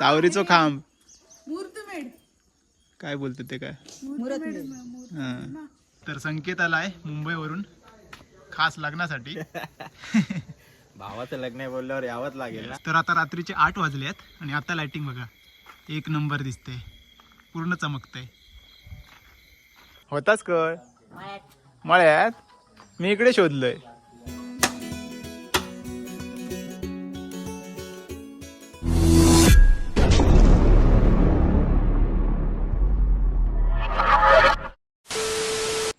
सावरीचो खांब. काय बोलतो ते काय? हा. तर संकेत आलाय मुंबईवरून खास लग्नासाठी. भावाचं लग्न आहे बोलल्यावर यावंच लागेल ना. तर आता रात्रीचे आठ वाजले आहेत आणि आता लाइटिंग बघा. एक नंबर दिसते पूर्ण चमकतंय. होताच कळ? मळ्यात? मी इकडे शोधलोय.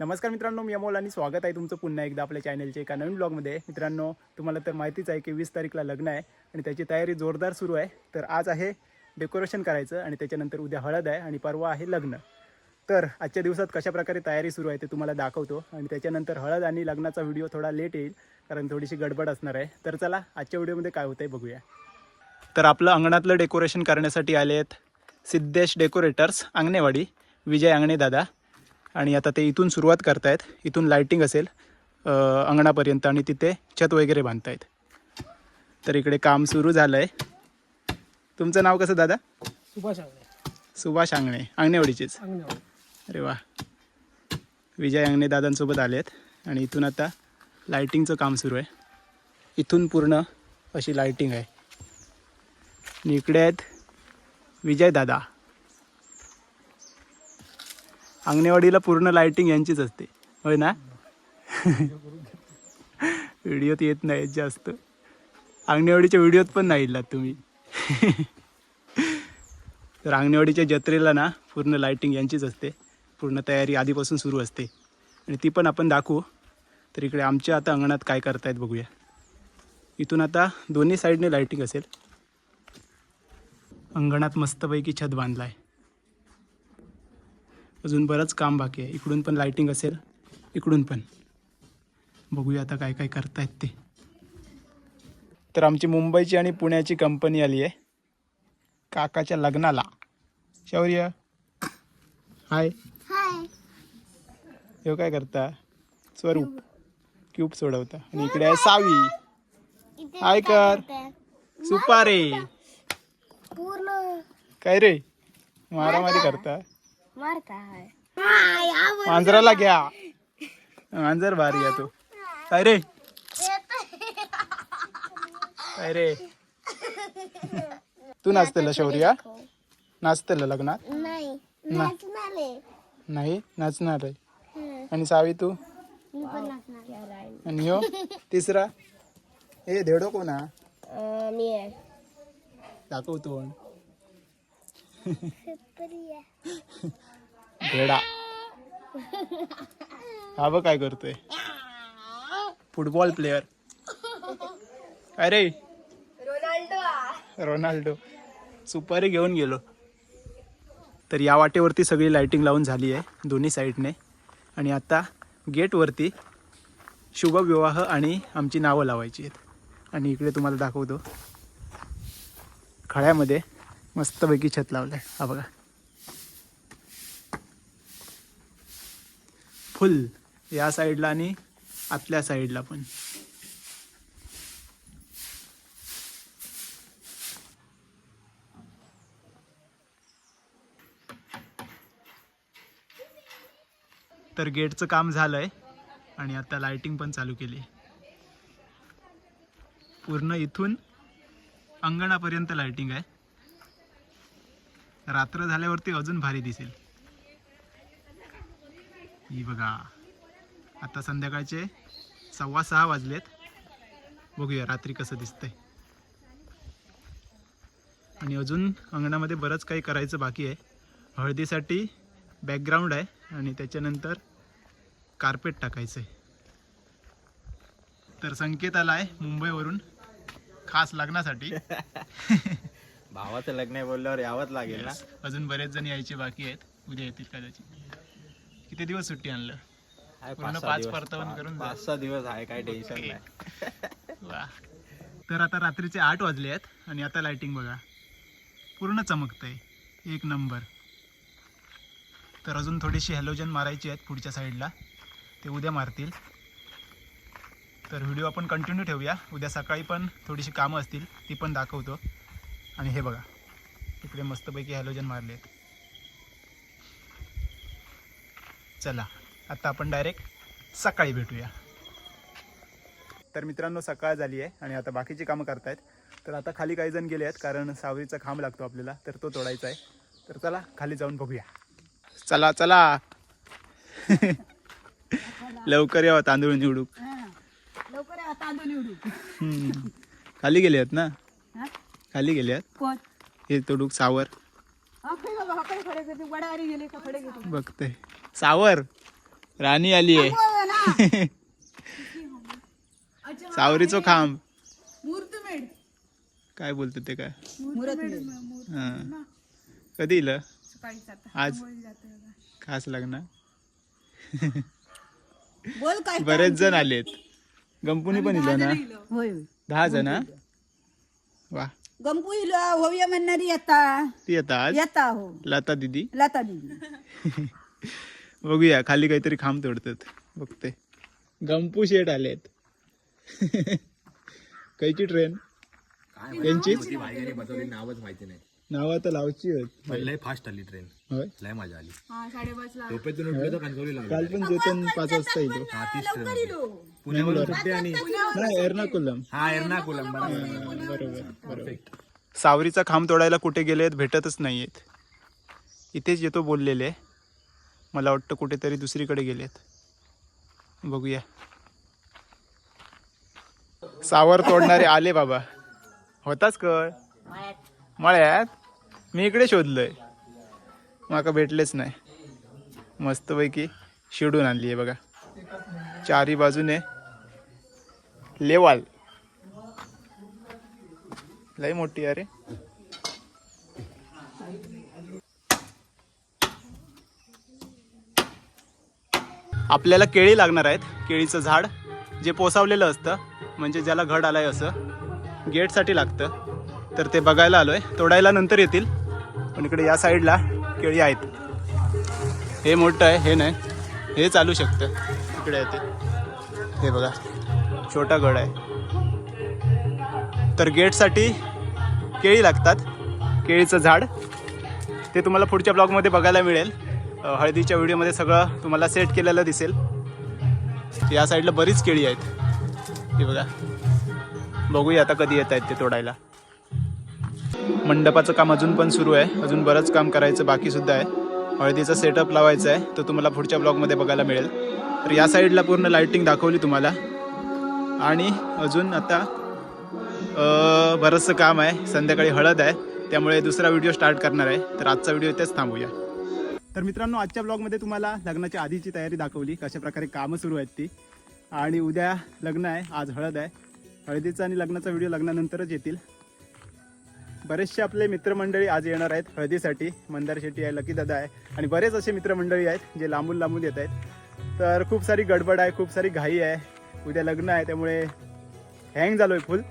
नमस्कार मित्रांनो मी अमोल आणि स्वागत आहे तुमचं पुन्हा एकदा आपल्या चॅनलच्या एका नवीन ब्लॉगमध्ये मित्रांनो तुम्हाला तर माहितीच आहे की वीस तारीखला लग्न आहे आणि त्याची तयारी जोरदार सुरू आहे. तर आज आहे डेकोरेशन करायचं आणि त्याच्यानंतर उद्या हळद आहे आणि परवा आहे लग्न. तर आजच्या दिवसात कशा प्रकारे तयारी सुरू आहे ते तुम्हाला दाखवतो आणि त्याच्यानंतर हळद आणि लग्नाचा व्हिडिओ थोडा लेट येईल कारण थोडीशी गडबड असणार आहे. तर चला आजच्या व्हिडिओमध्ये काय होतं आहे बघूया. तर आपलं अंगणातलं डेकोरेशन करण्यासाठी आले आहेत सिद्धेश डेकोरेटर्स अंगणेवाडी विजय अंगणे दादा. आणि आता ते इथून सुरुवात करतायत. इथून लाईटिंग असेल अंगणापर्यंत आणि तिथे छत वगैरे बांधतायत. तर इकडे काम सुरू झालं आहे तुमचं नाव कसं दादा? सुभाष आंगणे. सुभाष अंगणे अंगणेवाडीचेच अंगणेवाडी अरे वा. विजय अंगणे दादांसोबत आले आहेत आणि इथून आता लाईटिंगचं काम सुरू आहे. इथून पूर्ण अशी लाईटिंग आहे. आणि इकडे आहेत विजय दादा. अंगणेवाडीला पूर्ण लाईटिंग यांचीच असते. होय ना? व्हिडिओत येत नाहीत जास्त. अंगणेवाडीच्या व्हिडिओत पण नाही इलात तुम्ही. तर अंगणेवाडीच्या जत्रेला ना पूर्ण लाईटिंग यांचीच असते. पूर्ण तयारी आधीपासून सुरू असते. आणि ती पण आपण दाखवू. तर इकडे आमच्या आता अंगणात काय करतायत बघूया. इथून आता दोन्ही साईडने लाईटिंग असेल. अंगणात मस्तपैकी छत बांधला आहे अजून बरंच काम बाकी आहे. इकडून पण लाईटिंग असेल इकडून पण. बघूया आता काय काय करतायत ते. तर आमची मुंबईची आणि पुण्याची कंपनी आली आहे. काकाच्या लग्नाला. शौर्य. हाय हे काय करता? स्वरूप. क्यूब सोडवता. आणि इकडे आहे सावी. हाय कर. सुपारे. काय रे? मारामारी करता? मांजराला घ्या. मांजर भारी आहे तो. काय रे? काय रे? तू नाचतेला शौर्य? नाचतेला लग्नात? नाही ना. नाचणार आहे. नाही? नाचणार आहे. हं, आणि सावी तू? मी पण नाचणार आहे. आणि ह्यो तिसरा? ए धेडो कोणा? अं, मी आहे. दाखव तोंड. भेडा. हा बघ काय करतोय. फुटबॉल प्लेअर अरे. रोनाल्डो. सुपारी घेऊन गेलो. तर या वाटेवरती सगळी लायटिंग लावून झाली आहे दोन्ही साईडने आणि आता गेटवरती शुभविवाह आणि आमची नावं लावायची आहेत. आणि इकडे तुम्हाला दाखवतो. खळ्यामध्ये मस्तपैकी छत लावलं आहे हा बघा. फुल या साईडला आणि आतल्या साईडला पण. तर गेटचं काम झालंय आणि आता लाइटिंग पण चालू केली. पूर्ण इथून अंगणापर्यंत लाइटिंग आहे. रात्र झाल्यावरती अजून भारी दिसेल. ही बघा. आता संध्याकाळचे सव्वा सहा वाजलेत. बघूया रात्री कसं दिसतंय. आणि अजून अंगणामध्ये बरंच काही करायचं बाकी आहे. हळदीसाठी बॅकग्राऊंड आहे आणि त्याच्यानंतर कार्पेट टाकायचं आहे तर संकेत आला आहे मुंबईवरून खास लग्नासाठी. भावाचं लग्न आहे बोलल्यावर यावंच लागेल ना? अजून बरेच जण यायचे बाकी आहेत. उद्या येतील कदाचित. किती दिवस सुट्टी आणलं? आहे पूर्ण पाच-सहा पाच दिवस. परतावून करून जा. पाच सहा दिवस आहे काय टेन्शन ओके. नाही. वा. तर आता रात्रीचे आठ वाजले आहेत आणि आता लाइटिंग बघा. पूर्ण चमकतंय. एक नंबर तर अजून थोडीशी हॅलोजन मारायची आहेत पुढच्या साईडला ते उद्या मारतील. तर व्हिडिओ आपण कंटिन्यू ठेवूया. उद्या सकाळी पण थोडीशी कामं असतील ती पण दाखवतो. आणि हे बघा. इकडे मस्तपैकी हॅलोजन मारले. चला आता आपण डायरेक्ट सकाळी भेटूया. तर मित्रांनो सकाळ झाली आहे आणि आता बाकीची कामं करतायत. तर आता खाली काही जण गेले आहेत कारण सावरीचा खांब लागतो आपल्याला तर तो तोडायचा आहे. तर चला खाली जाऊन बघूया. चला चला. लवकर यावं तांदूळ या, तांदूळ निवडू हम्म. खाली गेले आहेत ना? खाली गेले आहेत. कोण? हे तोडूक सावर. खडे बाबा, खडे खडे घेते वडारी गेले का खडे घेते? बघते. सावर. राणी आली आहे. हो ना सावरीचो खांब. काय बोलतो ते काय? हा. कधी इलं? सकाळीच आता आज. खास लग्न. बोल काय बरेच जण आलेत. गंपुनी पण इलं ना? होय होय. दहा जण हा? वा. गंपू इलो होऊया म्हणणारी येता ती येतात येता हो. लता दिदी? लता दिदी. बघूया खाली काहीतरी खांब तोडतात. बघते. गंपू शेट आलेत. कायची ट्रेन यांचीच नावच माहिती नाही. नाव आता लावची आहेत. लय फास्ट आली ट्रेन होय? लय मजा आली. हा साडेपाच ला. झोपेतून उठलो तर कणकवली लागली. काल पण चेतन पाच वाजता येतो. हा तीच ट्रेन इलो पुण्यावरून सुट्टी आणि नाही एर्नाकुलम. हा एर्नाकुलम बरोबर. बरोबर सावरीचा खांब तोडायला कुठे गेलेत? भेटतच नाहीयेत. इथेच येतो बोललेले. मला वाटतं कुठेतरी दुसरीकडे गेलेत. बघूया. सावर तोडणारे आले बाबा. होताच कळ? मळ्यात? मी इकडे शोधलोय. माका भेटलेच नाही. मस्तपैकी शिडून आणली आहे बघा. चारी बाजूने लेवाल. लई मोठी अरे आपल्याला केळी लागणार आहेत. केळीचं झाड जे पोसावलेलं असतं म्हणजे ज्याला घड आलाय असं गेटसाठी लागतं. तर ते बघायला आलोय. तोडायला नंतर येतील. पण इकडे या साईडला केळी आहेत. हे मोठं आहे हे नाही. हे चालू शकतं. इकडे आहे ते. हे बघा. छोटा गड आहे. तर गेटसाठी केळी लागतात. केळीचं झाड. ते तुम्हाला पुढच्या ब्लॉगमध्ये बघायला मिळेल. हळदीच्या व्हिडिओमध्ये सगळं तुम्हाला सेट केलेलं दिसेल. या साईडला बरीच केळी आहेत. हे बघा. बघूया आता कधी येत आहेत ते तोडायला. मंडपाचं काम अजून पण सुरू आहे. अजून बरंच काम करायचं बाकीसुद्धा आहे. हळदीचा सेटअप लावायचा आहे. तो तुम्हाला पुढच्या ब्लॉगमध्ये बघायला मिळेल. तर या साईडला पूर्ण लाईटिंग दाखवली तुम्हाला. आणि अजून आता बरंचसं काम आहे. संध्याकाळी हळद आहे. त्यामुळे दुसरा व्हिडिओ स्टार्ट करणार आहे. तर आजचा व्हिडिओ इथेच थांबूया. तर मित्रांनो आजच्या ब्लॉगमध्ये तुम्हाला लग्नाच्या आधीची तयारी दाखवली. कशा प्रकारे कामं सुरू आहेत ती. आणि उद्या लग्न आहे. आज हळद आहे. हळदीचा आणि लग्नाचा व्हिडिओ लग्नानंतरच येतील. बरेचसे आपले मित्रमंडळी आज येणार आहेत हळदीसाठी. मंदार शेट्टी आहे लकी दादा आहे आणि बरेच असे मित्रमंडळी आहेत जे लांबून लांबून येत आहेत. तर खूप सारी गडबड आहे खूप सारी घाई आहे. उद्या लग्न आहे त्यामुळे हँग झालो आहे फुल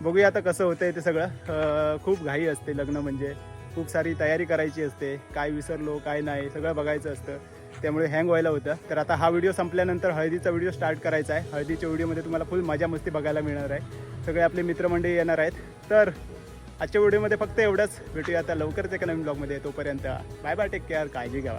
बघूया आता कसं होतंय ते सगळं. खूप घाई असते लग्न म्हणजे. खूप सारी तयारी करायची असते. काय विसरलो काय नाही सगळं बघायचं असतं. त्यामुळे हँग व्हायला होतं. तर आता हा व्हिडिओ संपल्यानंतर हळदीचा व्हिडिओ स्टार्ट करायचा आहे. हळदीच्या व्हिडिओमध्ये तुम्हाला फुल मजा मस्ती बघायला मिळणार आहे. सगळे आपले मित्रमंडळी येणार आहेत. तर आजच्या व्हिडिओमध्ये फक्त एवढंच. भेटूया आता लवकरच एका नवीन ब्लॉगमध्ये. तोपर्यंत बाय बाय टेक केअर काळजी घ्यावा.